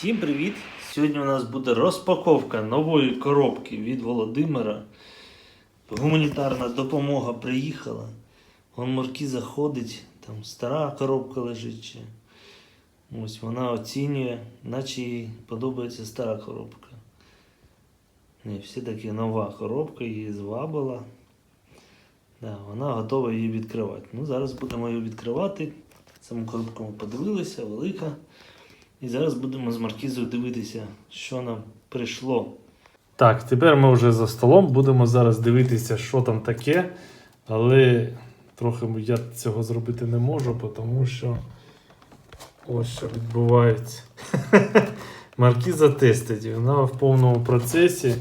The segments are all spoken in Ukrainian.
Всім привіт! Сьогодні у нас буде розпаковка нової коробки від Володимира. Гуманітарна допомога приїхала. Вон Марки заходить, там стара коробка лежить. Ось вона оцінює, наче їй подобається стара коробка. Не, все таки нова коробка, її звабила. Да, вона готова її відкривати. Ну, зараз будемо її відкривати. Саму коробку ми подивилися, велика. І зараз будемо з Маркізою дивитися, що нам прийшло. Так, тепер ми вже за столом будемо зараз дивитися, що там таке. Але трохи я цього зробити не можу, тому що ось що відбувається. Маркіза тестить, вона в повному процесі.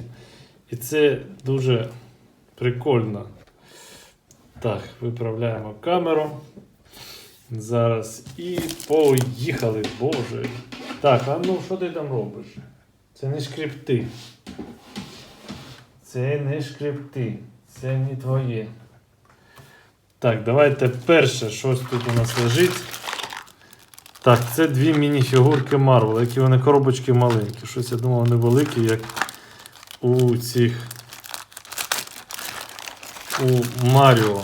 І це дуже прикольно. Так, виправляємо камеру. Зараз і поїхали, боже. Так, а ну що ти там робиш? Це не шкрипти. Це не шкрипти. Це не твоє. Так, давайте перше, щось тут у нас лежить. Так, це дві міні-фігурки Marvel, які вони коробочки маленькі. Щось я думав, вони великі, як у цих. У Маріо.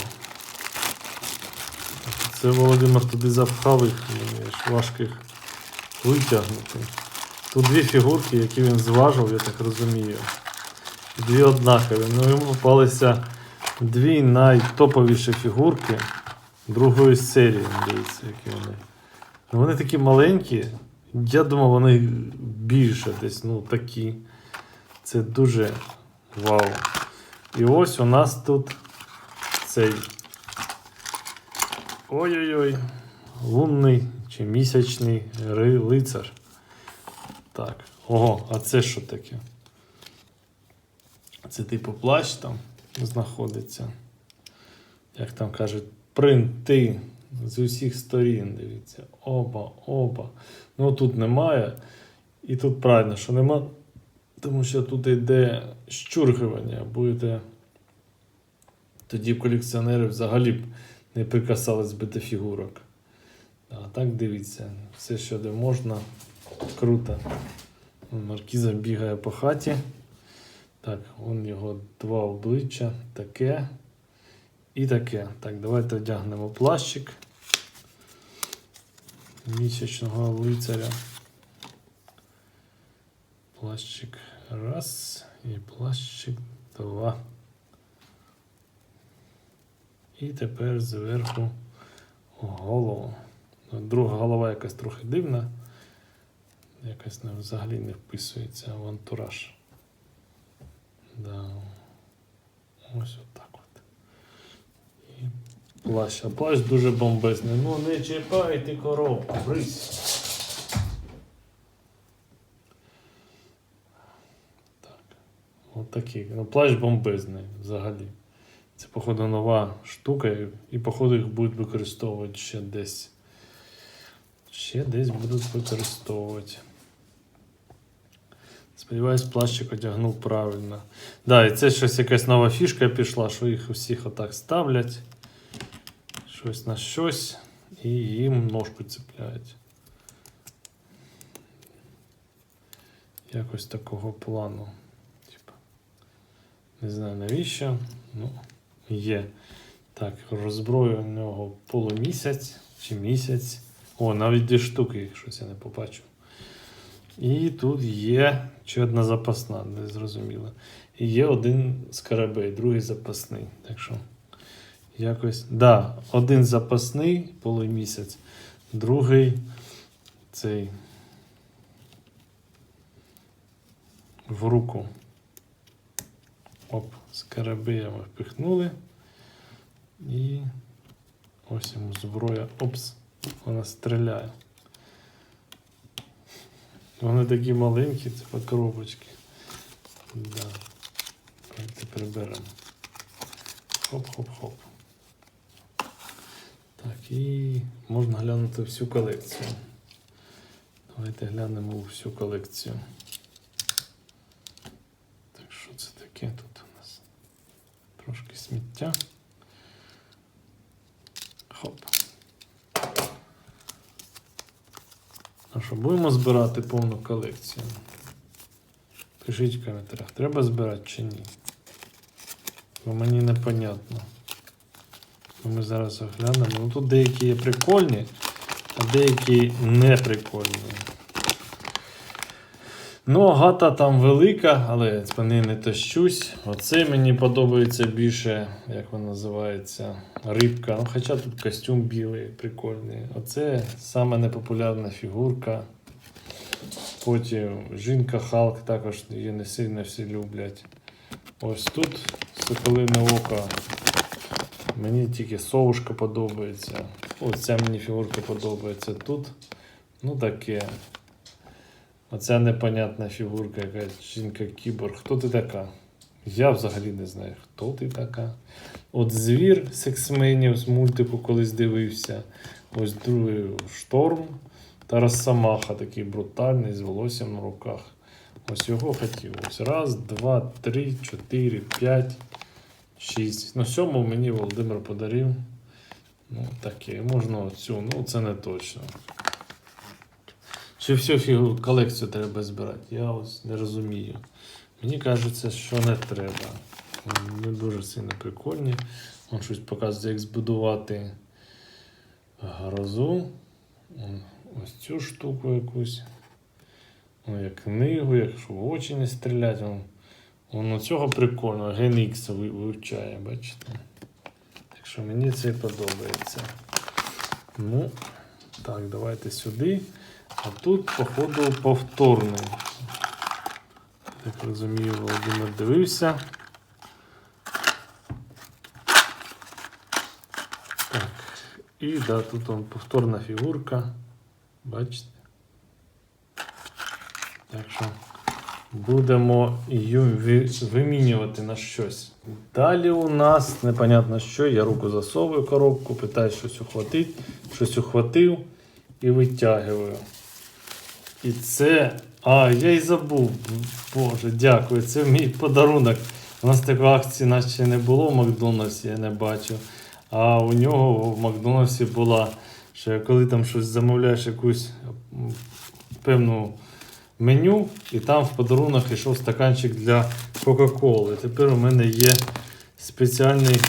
Це Володимир туди запхав їх, мені ж важко їх витягнути. Тут дві фігурки, які він зважив, я так розумію. Дві однакові. Ну йому попалися дві найтоповіші фігурки другої серії. Дивіться, які вони. Ну, вони такі маленькі. Я думав, вони більше десь, ну такі. Це дуже вау. І ось у нас тут цей. Ой-ой-ой. Лунний чи місячний лицар. Так. Ого, а це що таке? Це типу плащ там знаходиться. Як там кажуть, принти з усіх сторін. Дивіться. Оба, оба. Ну тут немає. І тут правильно, що нема. Тому що тут йде щургування. Будете. Тоді колекціонери взагалі б не прикасались би до фігурок. А так дивіться, все, що де можна. Круто. Маркіза бігає по хаті. Так, вон його два обличчя. Таке і таке. Так, давайте одягнемо плащик місячного лицаря. Плащик раз і плащик два. І тепер зверху голову. Друга голова якась трохи дивна. Якась не, взагалі не вписується в антураж. Да. Ось отак от. І плащ. А плащ дуже бомбезний. Ну не чіпайте коробку, брись. Так. От такий. Ну, плащ бомбезний взагалі. Це, походу, нова штука, і, походу, їх будуть використовувати ще десь. Ще десь будуть використовувати. Сподіваюсь, плащик одягнув правильно. Да, і це щось якась нова фішка пішла, що їх усіх отак ставлять. Щось на щось, і їм ножку цепляють. Якось такого плану. Типа. Не знаю навіщо. Ну, є. Так, роззброю у нього полумісяць чи місяць. О, навіть дві штуки, їх щось я не побачив. І тут є ще одна запасна, не зрозуміло. І є один скарабей, другий запасний. Так що якось. Да, один запасний полумісяць, другий цей в руку. Оп, скарабеями впихнули. І ось йому зброя. Опс, вона стріляє. Вони такі маленькі, це по коробочки. Да. Давайте приберемо. Хоп-хоп-хоп. Так, і можна глянути всю колекцію. Давайте глянемо всю колекцію. Так, що це таке тут у нас? Трошки сміття. Хоп. Що, будемо збирати повну колекцію? Пишіть в коментарях, треба збирати чи ні. Бо мені непонятно. Ми зараз оглянемо. Ну тут деякі є прикольні, а деякі не прикольні. Ну, гата там велика, але по неї не тащусь. Оце мені подобається більше, як вона називається, рибка. Ну, хоча тут костюм білий, прикольний. Оце саме непопулярна фігурка. Потім жінка Халк також її не сильно всі люблять. Ось тут соколине око. Мені тільки совушка подобається. Ось мені фігурка подобається тут. Ну таке. Оця непонятна фігурка, яка жінка кіборг. Хто ти така? Я взагалі не знаю, хто ти така. От звір сексменів з мультику колись дивився. Ось другий шторм та Росомаха, такий брутальний, з волоссям на руках. Ось його хотів. Ось раз, два, три, чотири, п'ять, шість. Ну, сьому мені Володимир подарив. Ну, таке. Можна оцю, ну це не точно. Чи всю колекцію треба збирати? Я ось не розумію. Мені кажеться, що не треба. Вони дуже сильно прикольні. Он щось показує, як збудувати грозу. Ось цю штуку якусь. Ну, як книгу, якщо в очі не стрілять. Вон, воно цього прикольно, Gen X вивчає, бачите? Так що мені це подобається. Ну, так, давайте сюди. А тут, походу, повторний. Так розумію, Володимир дивився. Так. І да, тут он повторна фігурка. Бачите? Так що будемо її вимінювати на щось. Далі у нас непонятно що. Я руку засовую коробку, питаю щось ухватить, щось ухватив і витягую. І це. А, я й забув. Боже, дякую. Це мій подарунок. У нас такої акції наче не було в Макдональдсі, я не бачив. А у нього в Макдональдсі була, що коли там щось замовляєш якусь певну меню, і там в подарунок йшов стаканчик для Кока-Коли. Тепер у мене є спеціальний,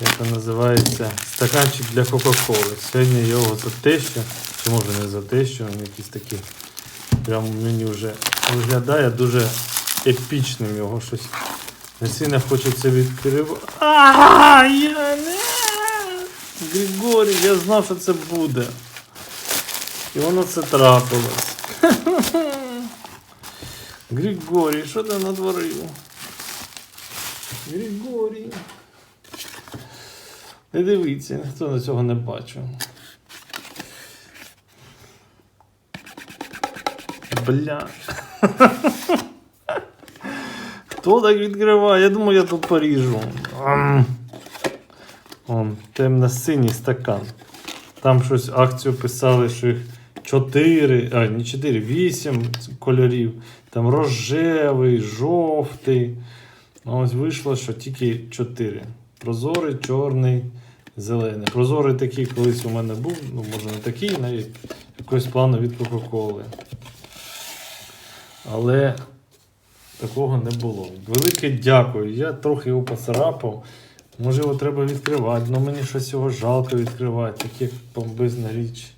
як він називається, стаканчик для Кока-Коли. Сьогодні я його за те, що, чи може не за те, що він якийсь такий, прям мені вже виглядає дуже епічним його щось. Сильно хочеться відкривати. А, я не. Григорій, я знав, що це буде. І воно це трапилось. Григорій, що ти натворив? Григорій. Не дивіться, ніхто на цього не бачив. Бля. Хто так відкриває? Я думаю, я тут поріжу. Темно-синій стакан. Там щось акцію писали, що їх 4, а не 4, 8 кольорів. Там рожевий, жовтий. А ось вийшло, що тільки 4. Прозорий, чорний, зелений. Прозорий такий колись у мене був, ну може не такий, навіть якогось плану від Кока-Коли. Але такого не було. Велике дякую. Я трохи його поцарапав. Може його треба відкривати, але мені щось його жалко відкривати, таке помбизна річ.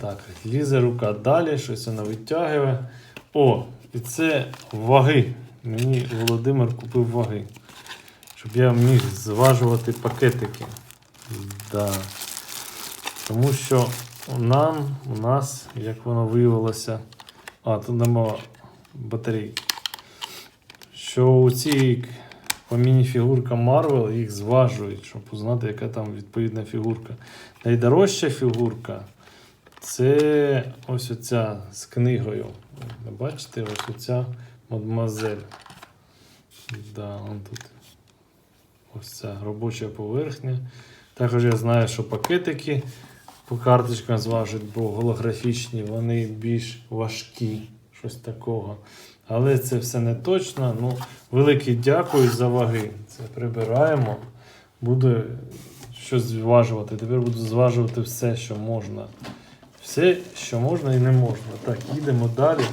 Так, лізе рука далі, щось вона витягує. О, і це ваги. Мені Володимир купив ваги. Щоб я міг зважувати пакетики. Да. Тому що нам, у нас, як воно виявилося, а, тут нема батарейки. Що у цій по міні-фігуркам Marvel їх зважують, щоб узнати, яка там відповідна фігурка. Найдорожча фігурка це ось оця з книгою. Бачите, ось оця мадемуазель. Да, он тут ось ця робоча поверхня. Також я знаю, що пакетики по карточкам зважують, бо голографічні, вони більш важкі, щось такого. Але це все не точно. Ну, велике дякую за ваги. Це прибираємо. Буду щось зважувати. Тепер буду зважувати все, що можна Все, що можна і не можна. Так, їдемо далі.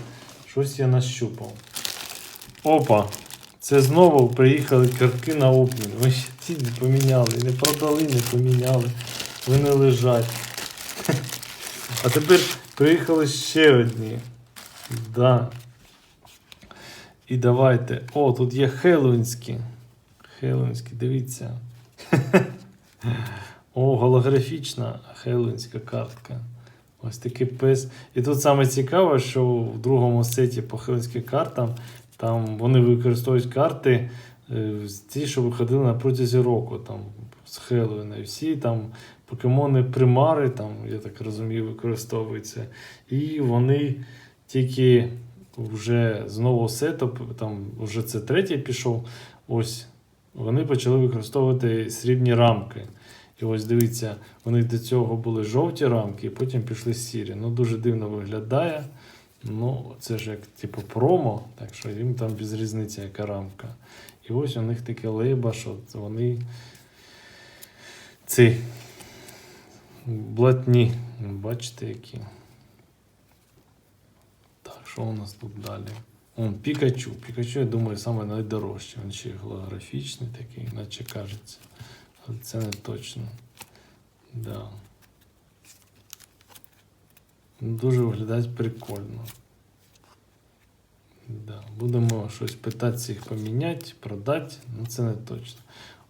Щось я нащупав. Опа! Це знову приїхали картки на обмін. Ви ще ці не поміняли, не продали, не поміняли. Вони лежать. А тепер приїхали ще одні. Да. І давайте. О, тут є хеллоуінські. Хеллоуінські, дивіться. О, голографічна хеллоуінська картка. Ось такий пес. І тут саме цікаве, що в другому сеті по хеллоуінським картам там вони використовують карти, е, ті, що виходили на протязі року там, з Хеллоуіна. І всі там покемони примари, там, я так розумію, використовуються. І вони тільки вже з нового сету, там вже це третій пішов. Ось вони почали використовувати срібні рамки. І ось дивіться, вони до цього були жовті рамки, і потім пішли сірі. Ну, дуже дивно виглядає. Ну, це ж як типу промо, так що їм там без різниці, яка рамка. І ось у них таке лейба, що вони ці блатні. Бачите, які. Так, що у нас тут далі? Он, Пікачу. Пікачу, я думаю, саме найдорожче. Він ще голографічний такий, наче кажеться. Але це не точно. Да. Дуже виглядає прикольно. Да. Будемо щось питатися їх поміняти, продати, ну це не точно.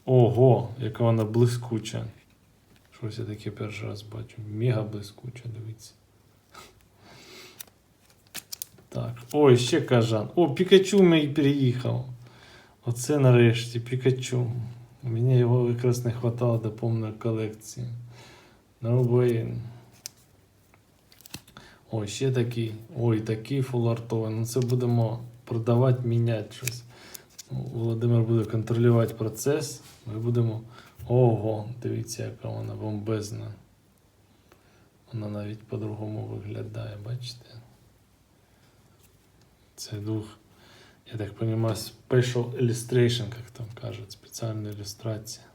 Ого, яка вона блискуча. Щось я таке перший раз бачу. Мега блискуча, дивіться. Так, ой, ще кажан. О, Пікачу мій приїхав. Оце нарешті Пікачу. Мені його якраз не вистачало до повної колекції. Ну, блін. Ой, ще такий. Ой, такий фулартовий. Ну це будемо продавати, міняти щось. Ну, Володимир буде контролювати процес. Ми будемо. Ого, дивіться, яка вона бомбезна. Вона навіть по-другому виглядає, бачите? Це дух, я так розумію, special illustration, як там кажуть, спеціальна ілюстрація.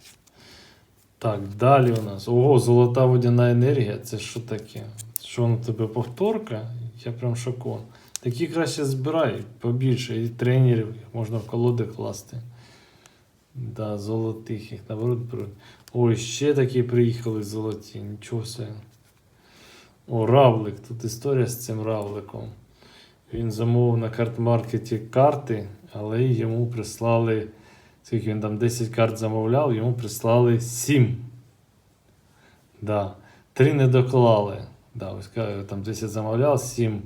Так, далі у нас. Ого, золота водяна енергія. Це що таке? Що воно тебе повторка? Я прям шокован. Такі краще збирай побільше, і тренерів їх можна в колоди класти. Да, золотих їх наоборот беруть. Ой, ще такі приїхали золоті, нічого себе. О, равлик. Тут історія з цим равликом. Він замовив на карт-маркеті карти, але йому прислали. Скільки він там 10 карт замовляв, йому прислали 7. Да. 3 не доклали. Да, ось там 10 замовляв, 7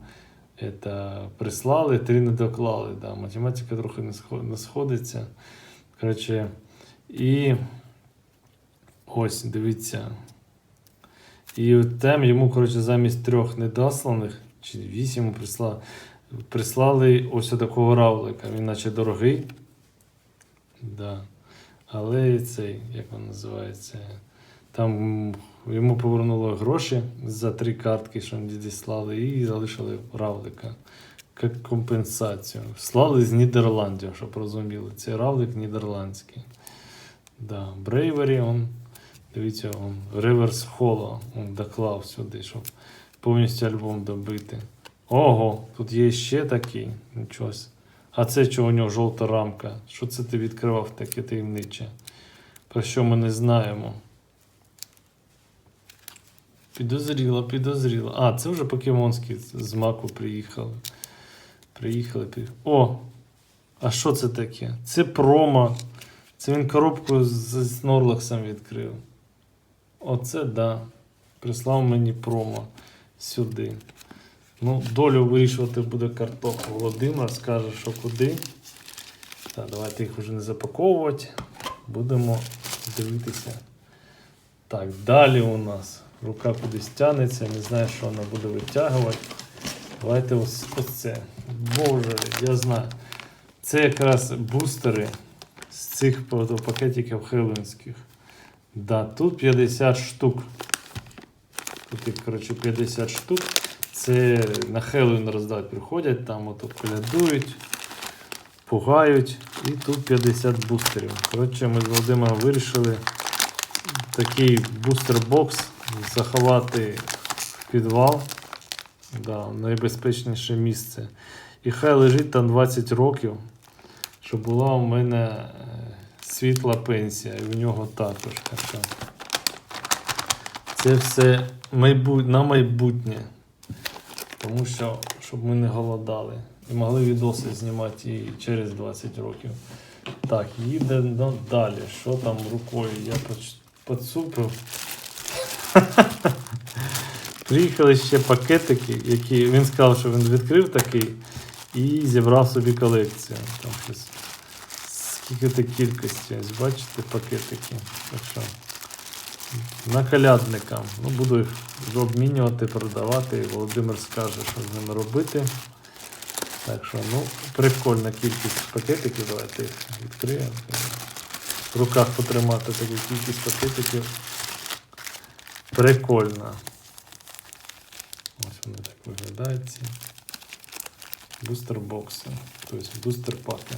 это, прислали, 3 не доклали. Да. Математика трохи не сходиться. Коротше, і ось, дивіться. І там йому, коротше, замість трьох недосланих, чи вісім прислали, прислали ось такого равлика. Він наче дорогий. Да. Але цей, як він називається, там йому повернули гроші за три картки, що вони діслали, і залишили равлика. Як компенсацію. Слали з Нідерландів, щоб розуміли. Цей равлик нідерландський. Да. Брейвері, он, дивіться, он, реверс холо он доклав сюди, щоб повністю альбом добити. Ого, тут є ще такий. Нічого. с- А це чого у нього жовта рамка? Що це ти відкривав таке таємниче? Про що ми не знаємо? Підозріло, підозріло. А, це вже покемонські з маку приїхали. Приїхали. О! А що це таке? Це промо. Це він коробку з, з Норлаксом відкрив. Оце да. Прислав мені промо сюди. Ну, долю вирішувати буде карток. Володимир скаже, що куди. Так, давайте їх вже не запаковувати. Будемо дивитися. Так, далі у нас рука кудись тягнеться, не знаю, що вона буде витягувати. Давайте ось, ось це. Боже, я знаю. Це якраз бустери з цих пакетиків хеллоуінських. Да, тут 50 штук. Тут коротше, 50 штук. Це на Хеллоуін роздавати приходять, там ото колядують, пугають. І тут 50 бустерів. Коротше, ми з Володимиром вирішили такий бустер-бокс заховати в підвал. Да, найбезпечніше місце. І хай лежить там 20 років, щоб була у мене е, світла пенсія, і в нього також. Так це все на майбутнє. Тому що, щоб ми не голодали. І могли відоси знімати і через 20 років. Так, їдемо далі. Що там рукою? Я поцупив. Приїхали ще пакетики, які він сказав, що він відкрив такий і зібрав собі колекцію. Там щось. Скільки то кількості, бачите, пакетики. Так що накалядникам. Ну, буду їх обмінювати, продавати. Володимир скаже, що з ними робити. Так що, ну, прикольна кількість пакетиків. Давайте їх відкриємо. В руках потримати таку кількість пакетиків. Прикольно. Вони так виглядають ці. Бустер бокси. Тобто бустер паки.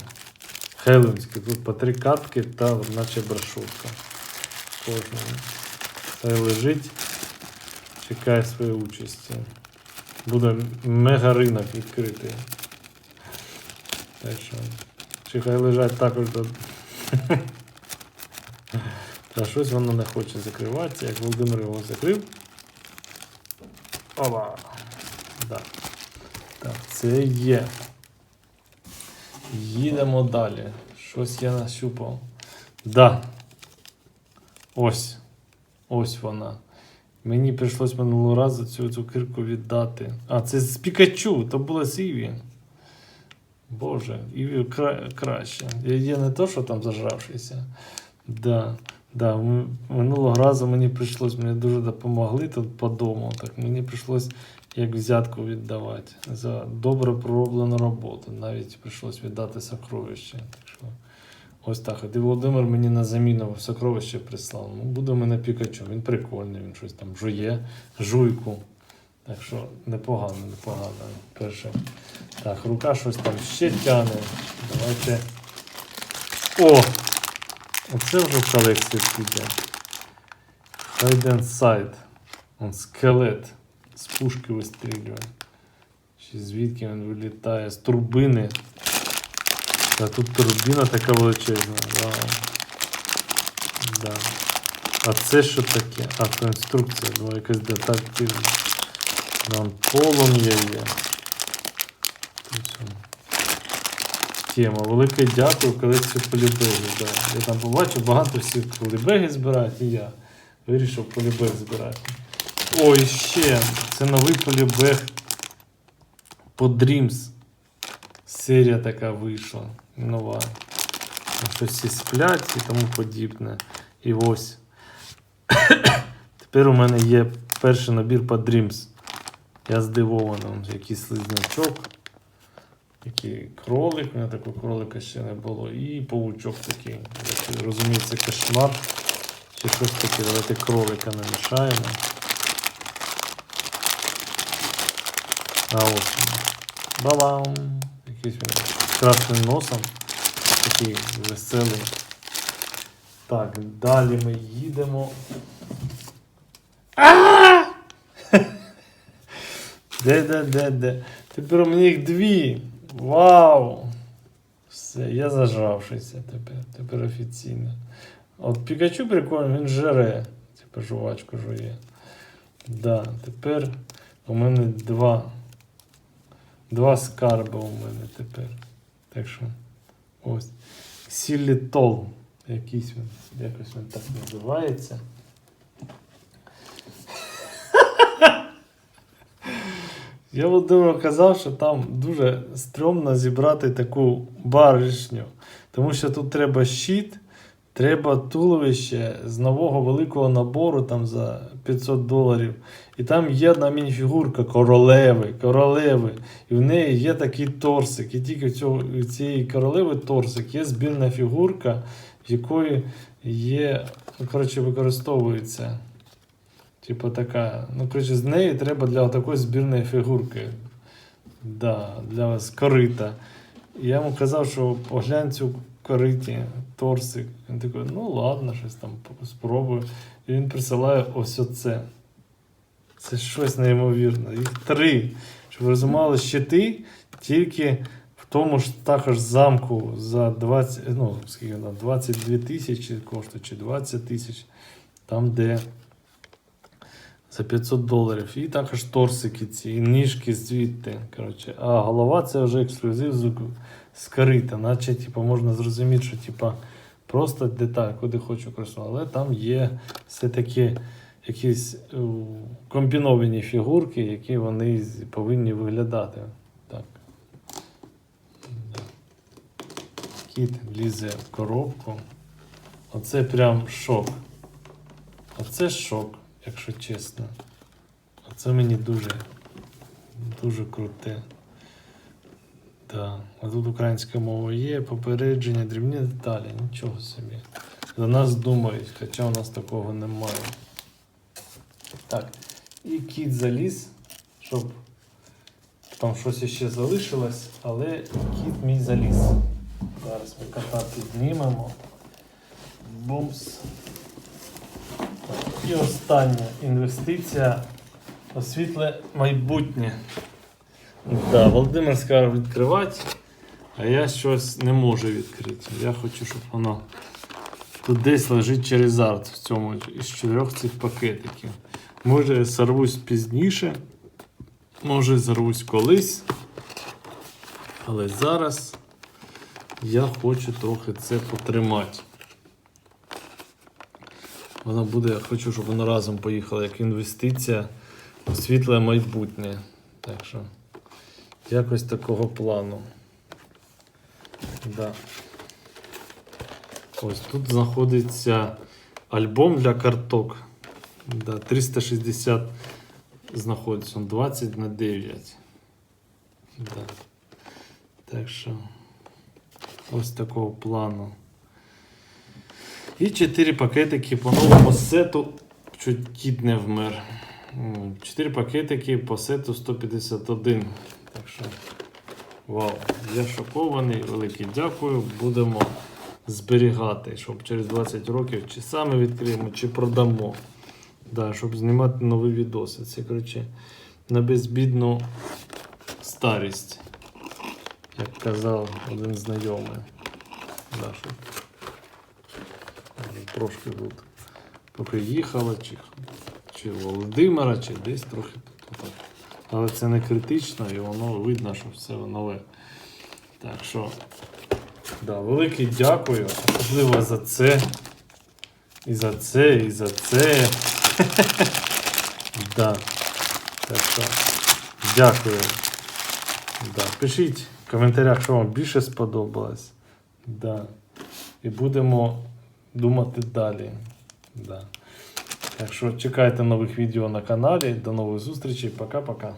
Хеллоуінські. Тут по три картки та наче брошурка. Кожного. Хай лежить. Чекає своєї участі. Буде мега ринок відкритий. Так що. Чи хай лежать також до. Та щось воно не хоче закриватися, як Володимир його закрив. Опа. Да. Так, це є. Їдемо далі. Щось я нащупав. Да. Ось. Ось вона. Мені прийшлось минулого разу цю цукерку віддати. А, це з Пікачу, то було з Іві. Боже, Іві кра... краще. Я не то, що там зажравшися. Да. Да, минулого разу мені прийшлось, мені дуже допомогли тут по дому. Так мені прийшлось як взятку віддавати за добре пророблену роботу. Навіть прийшлось віддати сокровище. Так що ось так. І Володимир мені на заміну сокровище прислав. Ну, буде мене Пікачу. Він прикольний, він щось там жує, жуйку. Так що непогано, непогано. Перше. Так, рука щось там ще тяне. Давайте. О! Оце вже в колекції піде. And Sight. Он скелет. З пушки вистрілює. Чи звідки він вилітає? З турбини. Та тут турбіна така величезна. Вау. Да. А це що таке? А, це інструкція, була якась детективна. Там полум'я є. Тема. Велике дякую колекцію полібегів. Да. Я там побачив, багато всіх полібеги збирають, і я вирішив полібег збирати. О, і ще. Це новий полібег по Dreams. Серія така вийшла. Нова. Щось всі сплять і тому подібне. І ось. Тепер у мене є перший набір по Dreams. Я здивований, якийсь слизнячок. Такий кролик, у мене такого кролика ще не було. І паучок такий. Розумію, це кошмар. Чи щось таке. Давайте кролика намішаємо. А він. Ба-бам! Якийсь він з красним носом. Такий веселий. Так, далі ми їдемо. А! Де, де, де, де? Тепер у мене їх дві. Вау! Все, я зажравшийся тепер. Тепер офіційно. От Пікачу прикольно, він жере. Типа жувачку жує. Да, тепер у мене два. Два скарби у мене тепер. Так що ось. Сілітол. Якийсь він. Якось він так називається. Я Володимиру казав, що там дуже стрьомно зібрати таку баришню. Тому що тут треба щит, треба туловище з нового великого набору там за 500 доларів. І там є одна мініфігурка королеви, королеви. І в неї є такий торсик. І тільки в цього, у цієї королеви торсик є збірна фігурка, в якої є, ну, коротше, використовується. Типу така. Ну, коротше, з неї треба для такої збірної фігурки. Да, для вас корита. Я йому казав, що поглянь цю кориті, торсик. Він такий, ну ладно, щось там спробую. І він присилає ось оце. Це щось неймовірне. Їх три. Щоб ви розуміли, щити тільки в тому ж також замку за 20, ну, скільки там, 22 тисячі коштує, чи 20 тисяч, там де за 500 доларів. І також торсики ці, і ніжки звідти. Коротше. А голова це вже ексклюзив з, з корита. Наче типу, можна зрозуміти, що типу, просто деталь, куди хочу красу. Але там є все-таки якісь е, комбіновані фігурки, які вони повинні виглядати. Так. Кіт лізе в коробку. Оце прям шок. Оце шок, якщо чесно. Оце мені дуже, дуже круте. Да. А тут українська мова є, попередження, дрібні деталі, нічого собі. За нас думають, хоча у нас такого немає. Так. І кіт заліз, щоб там щось ще залишилось, але кіт мій заліз. Зараз ми кота піднімемо. Бумс. І остання інвестиція у світле майбутнє. Да, Володимир сказав відкривати, а я щось не можу відкрити. Я хочу, щоб воно тут десь лежить через арт в цьому із чотирьох цих пакетиків. Може сорвусь пізніше, може зарвусь колись. Але зараз я хочу трохи це потримати. Воно буде, я хочу, щоб воно разом поїхало як інвестиція у світле майбутнє. Так що якось такого плану. Да. Ось тут знаходиться альбом для карток. Да, 360 знаходиться, он 20 на 9. Да. Так що ось такого плану. І 4 пакетики по новому сету. Чуть кіт не вмер. 4 пакетики по сету 151. Так що, вау, я шокований, велике дякую. Будемо зберігати, щоб через 20 років чи саме відкриємо, чи продамо. Да, щоб знімати нові відоси. Це, коротше, на безбідну старість, як казав один знайомий. Да, щоб трошки тут поки їхала, чи, чи Володимира, чи десь трохи. Але це не критично і воно видно, що все нове. Так що, да, велике дякую, особливо за це. І за це, і за це. да. Так що, дякую. Да. Пишіть в коментарях, що вам більше сподобалось. Да. І будемо думати далі. Да. Так що чекайте нових відео на каналі. До нових зустрічей. Пока-пока.